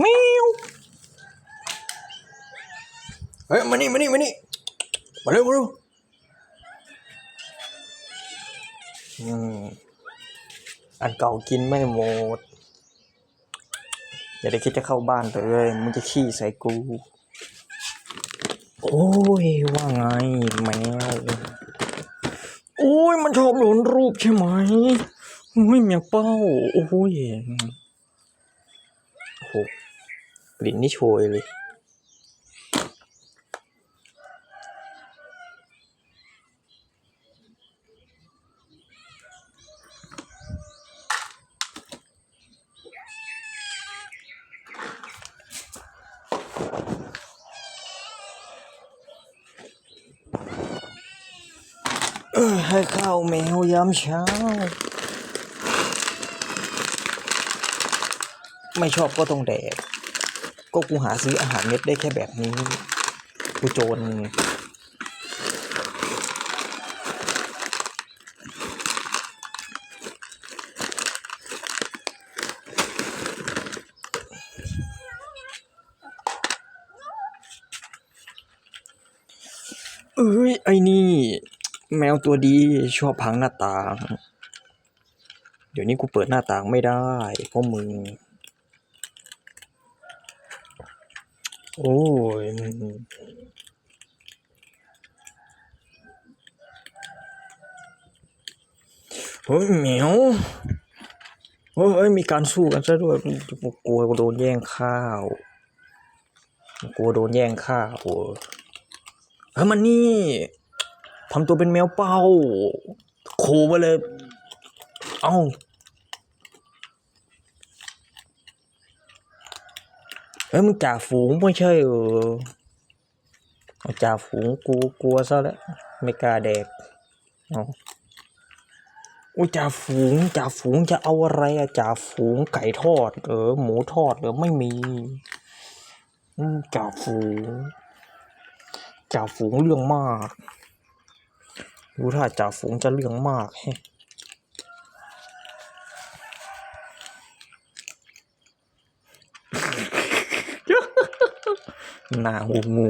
แมวเฮ้ยมานี่มานี่มานี่มาเร็วมาเร็วอืมอันเก่ากินไม่หมด อย่าได้คิดจะเข้าบ้านเลยมึงจะขี้ใส่กู โอ้ย ว่าไงแมวโอ้ย มันชอบโดนรูปใช่ไหมโอ้ยมวเป้า โอ้ยโอ้โหก ลิ่นนี่โชยเลย ให้ข้าวแมวยามเช้า ไม่ชอบก็ต้องแดก ก็กูหาซื้ออาหารเม็ดได้แค่แบบนี้ กูโจรเอ้ย ไอ้นี่ แมวตัวดีชอบพังหน้าต่าง เดี๋ยวนี้กูเปิดหน้าต่างไม่ได้เพราะมึง โอ้ยเฮ้ยเหมียวเฮ้ยมีการสู้กันซะด้วยกูกลัวโดนแย่งข้าวกลัวโดนแย่งข้าวเฮ้ยมันนี่ทำตัวเป็นแมวเป้าขู่ไปเลย เอ้า เอ้ยมึงจ่าฝูงไม่ใช่เออจ่าฝูงกูกลัวซะแล้วไม่กล้าแดกเอาอุ้ยจ่าฝูงจ่าฝูงจะเอาอะไรอะจ่าฝูงไก่ทอด เออ หมูทอดเออไม่มีจ่าฝูงจ่าฝูงเรื่องมากดูถ้าจ่าฝูงจะเรื่องมากแฮ หน้างูงู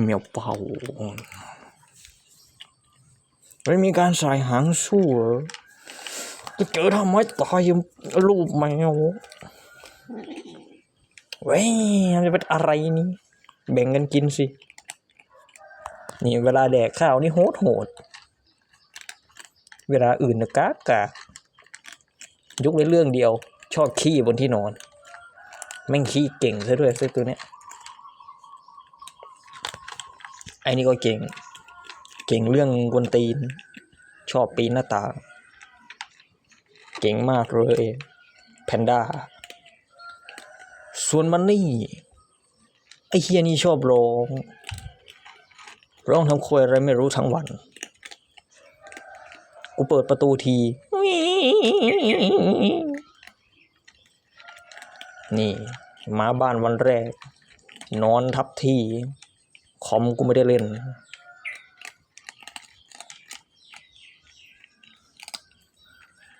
เหมียวเป่าไม่มีการใส่หางสู้เหรอจะเจอทำไมตายรูปแมวเว้ยจะเป็นอะไรนี่แบ่งกันกินสิ นี่เวลาแดกข้าวนี่โหดโหด เวลาอื่นนะกากากยกเว้นเรื่องเดียว ชอบขี้บนที่นอน แม่งขี้เก่งซะด้วยซะตัวเนี้ย ไอ้นี่ก็เก่ง เก่งเรื่องกวนตีน ชอบปีนหน้าต่าง เก่งมากเลย แพนด้า ส่วนมันนี่ ไอ้เฮียนี่ชอบร้อง ร้องทำควยอะไรไม่รู้ทั้งวัน กูเปิดประตูที นี่มาบ้านวันแรก นอนทับที่ คอมกูไม่ได้เล่น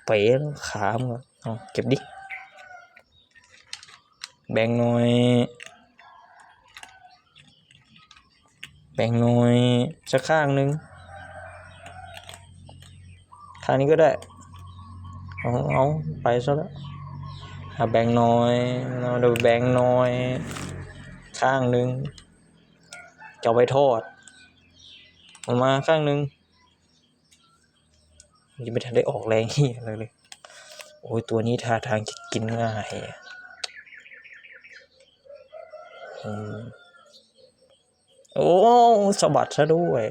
เป๋ขามเอาเก็บดิ แบ่งหน่อย แบ่งหน่อยสักข้างหนึ่งขางนี้ก็ได้ เอาเอาไปซะแล้วเอาแบ่งหน่อยเราเดี๋ยวแบ่งหน่อย ข้างหนึ่ง จะไปทอด ออกมาข้างหนึ่งยังไม่ทันได้ออกแรงเฮียอะไรเลย โอ้ยตัวนี้ท่าทางจะกินง่ายอะโอ้สะบัดซะด้วย